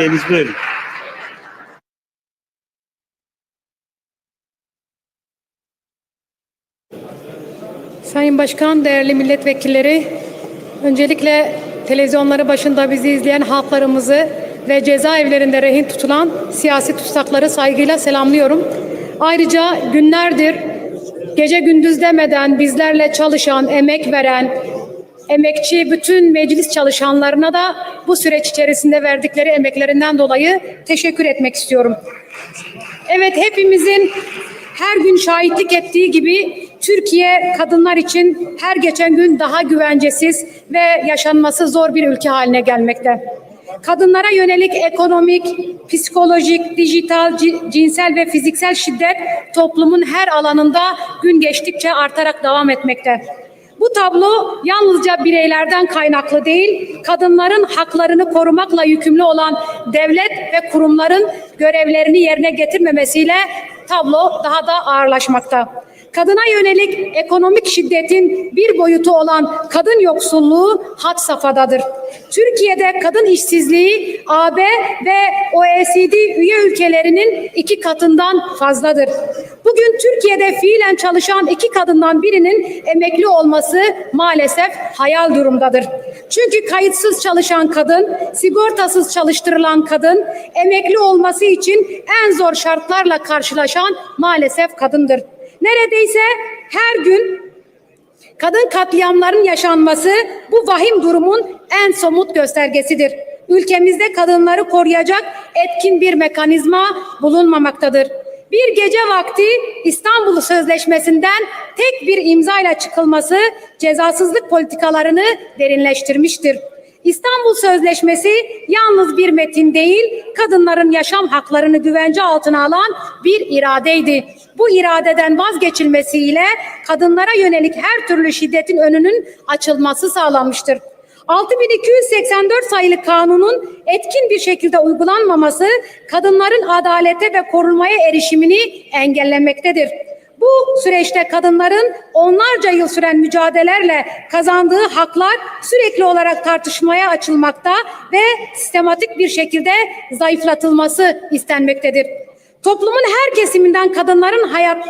Deniz buyurun. Sayın Başkan, değerli milletvekilleri, öncelikle televizyonları başında bizi izleyen halklarımızı ve cezaevlerinde rehin tutulan siyasi tutsakları saygıyla selamlıyorum. Ayrıca günlerdir gece gündüz demeden bizlerle çalışan, emek veren, emekçi bütün meclis çalışanlarına da bu süreç içerisinde verdikleri emeklerinden dolayı teşekkür etmek istiyorum. Evet hepimizin her gün şahitlik ettiği gibi Türkiye kadınlar için her geçen gün daha güvencesiz ve yaşanması zor bir ülke haline gelmekte. Kadınlara yönelik ekonomik, psikolojik, dijital, ci- cinsel ve fiziksel şiddet toplumun her alanında gün geçtikçe artarak devam etmekte. Bu tablo yalnızca bireylerden kaynaklı değil, kadınların haklarını korumakla yükümlü olan devlet ve kurumların görevlerini yerine getirmemesiyle tablo daha da ağırlaşmakta. Kadına yönelik ekonomik şiddetin bir boyutu olan kadın yoksulluğu had safhadadır. Türkiye'de kadın işsizliği AB ve OECD üye ülkelerinin iki katından fazladır. Bugün Türkiye'de fiilen çalışan iki kadından birinin emekli olması maalesef hayal durumdadır. Çünkü kayıtsız çalışan kadın, sigortasız çalıştırılan kadın, emekli olması için en zor şartlarla karşılaşan maalesef kadındır. Neredeyse her gün Kadın katliamların yaşanması bu vahim durumun en somut göstergesidir. Ülkemizde kadınları koruyacak etkin bir mekanizma bulunmamaktadır. Bir gece vakti İstanbul Sözleşmesi'nden tek bir imzayla çıkılması cezasızlık politikalarını derinleştirmiştir. İstanbul Sözleşmesi yalnız bir metin değil, kadınların yaşam haklarını güvence altına alan bir iradeydi. Bu iradeden vazgeçilmesiyle kadınlara yönelik her türlü şiddetin önünün açılması sağlanmıştır. 6284 sayılı kanunun etkin bir şekilde uygulanmaması kadınların adalete ve korunmaya erişimini engellemektedir. Bu süreçte kadınların onlarca yıl süren mücadelelerle kazandığı haklar sürekli olarak tartışmaya açılmakta ve sistematik bir şekilde zayıflatılması istenmektedir. Toplumun her kesiminden kadınların hayat,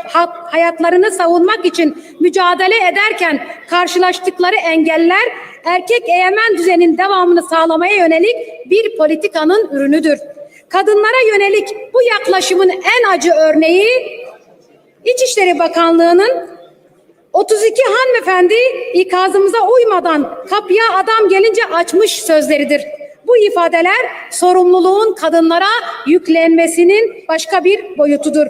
hayatlarını savunmak için mücadele ederken karşılaştıkları engeller erkek egemen düzenin devamını sağlamaya yönelik bir politikanın ürünüdür. Kadınlara yönelik bu yaklaşımın en acı örneği İçişleri Bakanlığı'nın 32 hanımefendi ikazımıza uymadan kapıya adam gelince açmış sözleridir. Bu ifadeler sorumluluğun kadınlara yüklenmesinin başka bir boyutudur.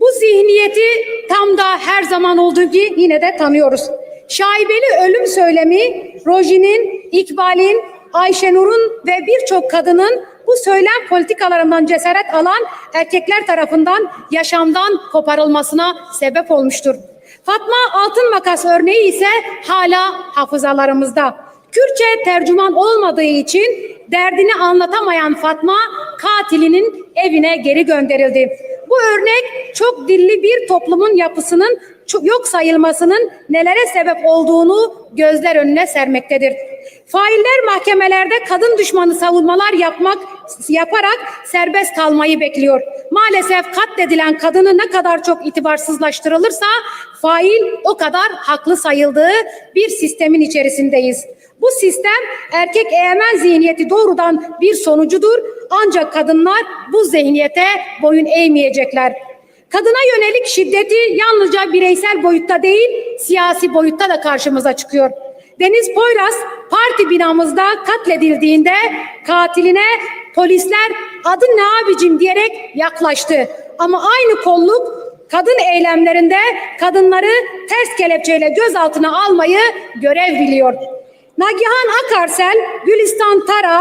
Bu zihniyeti tam da her zaman olduğu gibi yine de tanıyoruz. Şaibeli ölüm söylemi Rojin'in, İkbal'in, Ayşenur'un ve birçok kadının bu söylem politikalarından cesaret alan erkekler tarafından yaşamdan koparılmasına sebep olmuştur. Fatma Altın Makas örneği ise hala hafızalarımızda. Kürtçe tercüman olmadığı için derdini anlatamayan Fatma katilinin evine geri gönderildi. Bu örnek çok dilli bir toplumun yapısının yok sayılmasının nelere sebep olduğunu gözler önüne sermektedir. Failler mahkemelerde kadın düşmanı savunmalar yapmak yaparak serbest kalmayı bekliyor. Maalesef katledilen kadını ne kadar çok itibarsızlaştırılırsa fail o kadar haklı sayıldığı bir sistemin içerisindeyiz. Bu sistem erkek egemen zihniyeti doğrudan bir sonucudur. Ancak kadınlar bu zihniyete boyun eğmeyecekler. Kadına yönelik şiddeti yalnızca bireysel boyutta değil, siyasi boyutta da karşımıza çıkıyor. Deniz Poyraz parti binamızda katledildiğinde katiline polisler adın ne abicim diyerek yaklaştı. Ama aynı kolluk kadın eylemlerinde kadınları ters kelepçeyle gözaltına almayı görev biliyor. Nagihan Akarsel, Gülistan Tara,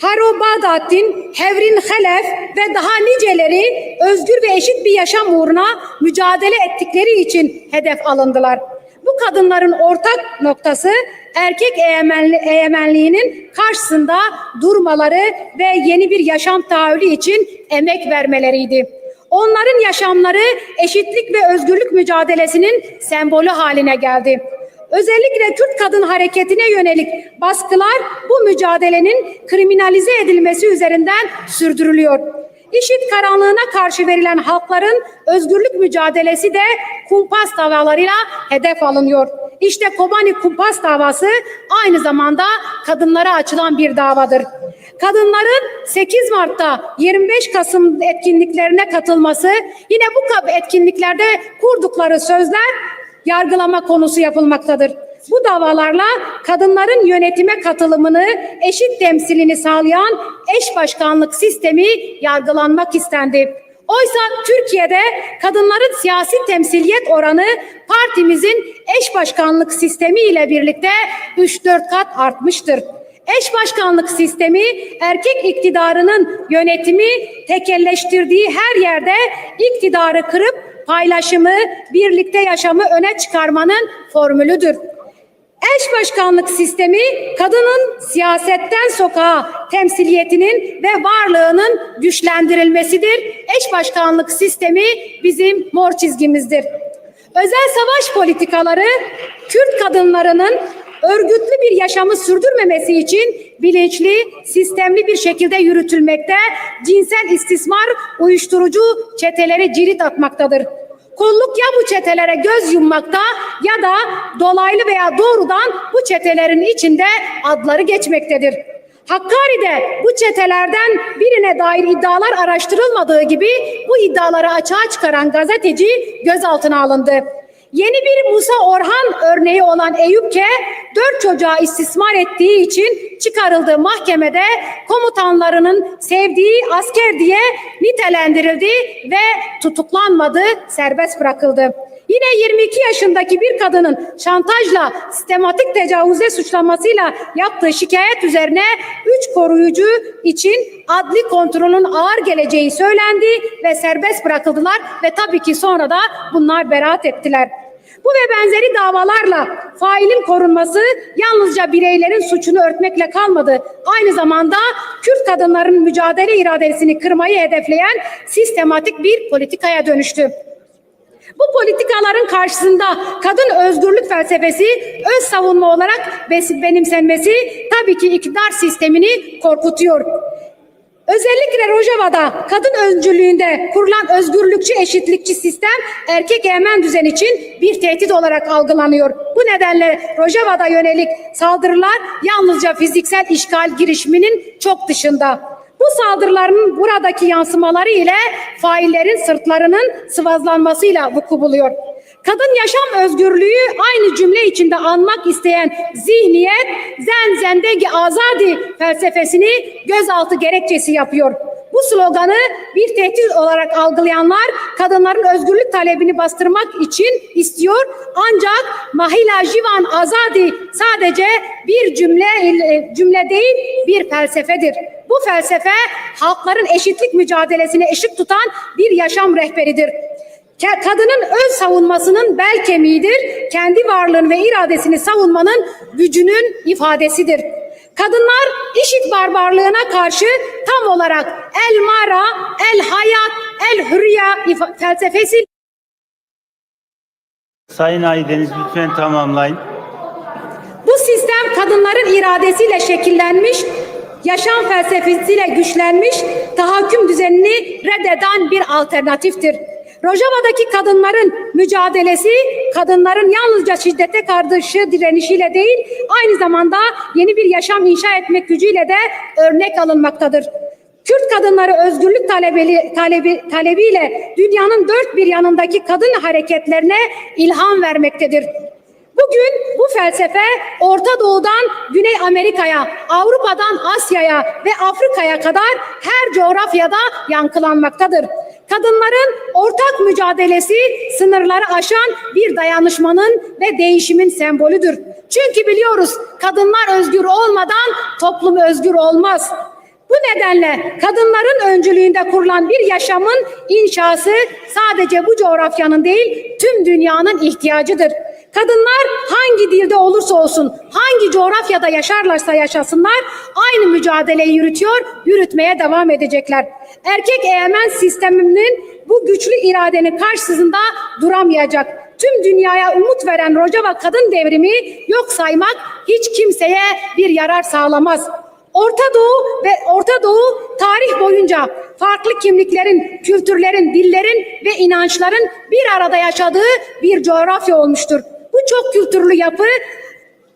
Haro Bağdattin, Hevrin Halef ve daha niceleri özgür ve eşit bir yaşam uğruna mücadele ettikleri için hedef alındılar. Bu kadınların ortak noktası erkek egemenli, egemenliğinin karşısında durmaları ve yeni bir yaşam tahayyülü için emek vermeleriydi. Onların yaşamları eşitlik ve özgürlük mücadelesinin sembolü haline geldi. Özellikle Kürt kadın hareketine yönelik baskılar bu mücadelenin kriminalize edilmesi üzerinden sürdürülüyor. İşit karanlığına karşı verilen halkların özgürlük mücadelesi de kumpas davalarıyla hedef alınıyor. İşte Kobani kumpas davası aynı zamanda kadınlara açılan bir davadır. Kadınların 8 Mart'ta 25 Kasım etkinliklerine katılması yine bu etkinliklerde kurdukları sözler yargılama konusu yapılmaktadır. Bu davalarla kadınların yönetime katılımını, eşit temsilini sağlayan eş başkanlık sistemi yargılanmak istendi. Oysa Türkiye'de kadınların siyasi temsiliyet oranı partimizin eş başkanlık sistemi ile birlikte 3-4 kat artmıştır. Eş başkanlık sistemi erkek iktidarının yönetimi tekelleştirdiği her yerde iktidarı kırıp paylaşımı, birlikte yaşamı öne çıkarmanın formülüdür. Eş başkanlık sistemi kadının siyasetten sokağa temsiliyetinin ve varlığının güçlendirilmesidir. Eş başkanlık sistemi bizim mor çizgimizdir. Özel savaş politikaları Kürt kadınlarının örgütlü bir yaşamı sürdürmemesi için bilinçli, sistemli bir şekilde yürütülmekte, cinsel istismar, uyuşturucu çeteleri cirit atmaktadır. Kolluk ya bu çetelere göz yummakta ya da dolaylı veya doğrudan bu çetelerin içinde adları geçmektedir. Hakkari'de bu çetelerden birine dair iddialar araştırılmadığı gibi bu iddiaları açığa çıkaran gazeteci gözaltına alındı. Yeni bir Musa Orhan örneği olan Eyüpke dört çocuğa istismar ettiği için çıkarıldığı mahkemede komutanlarının sevdiği asker diye nitelendirildi ve tutuklanmadı, serbest bırakıldı. Yine 22 yaşındaki bir kadının şantajla sistematik tecavüze suçlamasıyla yaptığı şikayet üzerine 3 koruyucu için adli kontrolün ağır geleceği söylendi ve serbest bırakıldılar ve tabii ki sonra da bunlar beraat ettiler. Bu ve benzeri davalarla failin korunması yalnızca bireylerin suçunu örtmekle kalmadı. Aynı zamanda Kürt kadınların mücadele iradesini kırmayı hedefleyen sistematik bir politikaya dönüştü. Bu politikaların karşısında kadın özgürlük felsefesi öz savunma olarak benimsenmesi tabii ki iktidar sistemini korkutuyor. Özellikle Rojava'da kadın öncülüğünde kurulan özgürlükçü eşitlikçi sistem erkek egemen düzen için bir tehdit olarak algılanıyor. Bu nedenle Rojava'da yönelik saldırılar yalnızca fiziksel işgal girişiminin çok dışında. Bu saldırıların buradaki yansımaları ile faillerin sırtlarının sıvazlanmasıyla vuku buluyor. Kadın yaşam özgürlüğü aynı cümle içinde anmak isteyen zihniyet zen zendegi azadi felsefesini gözaltı gerekçesi yapıyor. Bu sloganı bir tehdit olarak algılayanlar kadınların özgürlük talebini bastırmak için istiyor. Ancak Mahila Jivan Azadi sadece bir cümle cümle değil bir felsefedir. Bu felsefe halkların eşitlik mücadelesine eşit tutan bir yaşam rehberidir. Kadının öz savunmasının bel kemiğidir. Kendi varlığını ve iradesini savunmanın gücünün ifadesidir. Kadınlar işit barbarlığına karşı tam olarak el mara, el hayat, el hürriya felsefesi Sayın Aydeniz lütfen tamamlayın. bu sistem kadınların iradesiyle şekillenmiş, yaşam felsefesiyle güçlenmiş, tahakküm düzenini reddeden bir alternatiftir. Rojava'daki kadınların mücadelesi, kadınların yalnızca şiddete karşı direnişiyle değil, aynı zamanda yeni bir yaşam inşa etmek gücüyle de örnek alınmaktadır. Kürt kadınları özgürlük talebi, talebi, talebiyle dünyanın dört bir yanındaki kadın hareketlerine ilham vermektedir. Bugün bu felsefe Orta Doğu'dan Güney Amerika'ya, Avrupa'dan Asya'ya ve Afrika'ya kadar her coğrafyada yankılanmaktadır. Kadınların ortak mücadelesi sınırları aşan bir dayanışmanın ve değişimin sembolüdür. Çünkü biliyoruz kadınlar özgür olmadan toplum özgür olmaz. Bu nedenle kadınların öncülüğünde kurulan bir yaşamın inşası sadece bu coğrafyanın değil tüm dünyanın ihtiyacıdır. Kadınlar hangi dilde olursa olsun, hangi coğrafyada yaşarlarsa yaşasınlar aynı mücadeleyi yürütüyor, yürütmeye devam edecekler. Erkek egemen sisteminin bu güçlü iradenin karşısında duramayacak. tüm dünyaya umut veren Rojava kadın devrimi yok saymak hiç kimseye bir yarar sağlamaz. Orta Doğu ve Orta Doğu tarih boyunca farklı kimliklerin, kültürlerin, dillerin ve inançların bir arada yaşadığı bir coğrafya olmuştur. Bu çok kültürlü yapı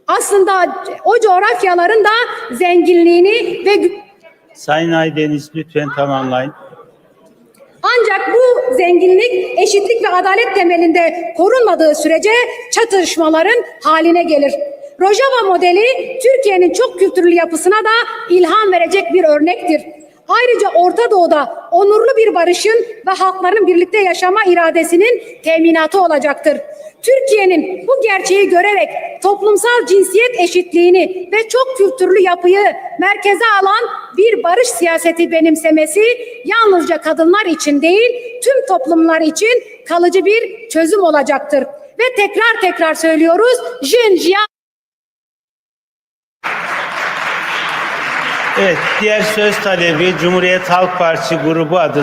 aslında o coğrafyaların da zenginliğini ve Sayın Aydeniz lütfen tamamlayın. Ancak bu zenginlik, eşitlik ve adalet temelinde korunmadığı sürece çatışmaların haline gelir. Rojava modeli Türkiye'nin çok kültürlü yapısına da ilham verecek bir örnektir. Ayrıca Orta Doğu'da onurlu bir barışın ve halkların birlikte yaşama iradesinin teminatı olacaktır. Türkiye'nin bu gerçeği görerek toplumsal cinsiyet eşitliğini ve çok kültürlü yapıyı merkeze alan bir barış siyaseti benimsemesi yalnızca kadınlar için değil tüm toplumlar için kalıcı bir çözüm olacaktır. Ve tekrar tekrar söylüyoruz. Jinjia Evet, diğer söz talebi Cumhuriyet Halk Partisi grubu adına